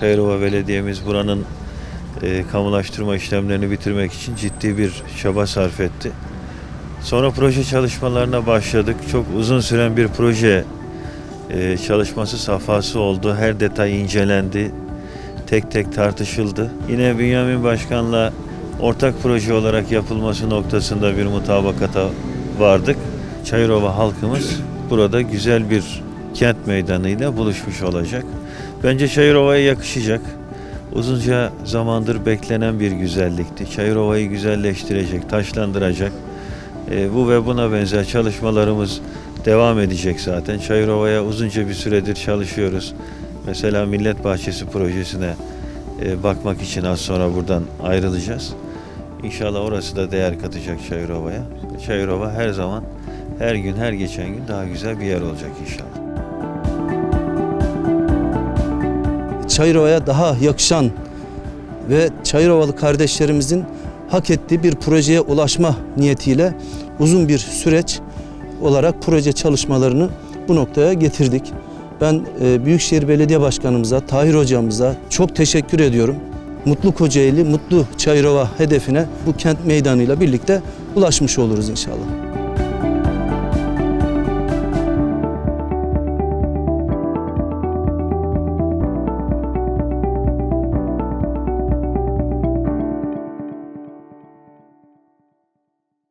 Çayırova Belediye'miz buranın e, kamulaştırma işlemlerini bitirmek için ciddi bir çaba sarf etti. Sonra proje çalışmalarına başladık. Çok uzun süren bir proje e, çalışması safhası oldu. Her detay incelendi. Tek tek tartışıldı. Yine Bünyamin Başkan'la ortak proje olarak yapılması noktasında bir mutabakata vardık. Çayırova halkımız burada güzel bir kent meydanıyla buluşmuş olacak. Bence Çayırova'ya yakışacak. Uzunca zamandır beklenen bir güzellikti. Çayırova'yı güzelleştirecek, taşlandıracak. E, bu ve buna benzer çalışmalarımız devam edecek zaten. Çayırova'ya uzunca bir süredir çalışıyoruz. Mesela Millet Bahçesi projesine e, bakmak için az sonra buradan ayrılacağız. İnşallah orası da değer katacak Çayırova'ya. Çayırova her zaman, her gün, her geçen gün daha güzel bir yer olacak inşallah. Çayırova'ya daha yakışan ve Çayırovalı kardeşlerimizin hak ettiği bir projeye ulaşma niyetiyle uzun bir süreç olarak proje çalışmalarını bu noktaya getirdik. Ben e, Büyükşehir Belediye Başkanımıza, Tahir Hocamıza çok teşekkür ediyorum. Mutlu Kocaeli, Mutlu Çayırova hedefine bu kent meydanıyla birlikte ulaşmış oluruz inşallah.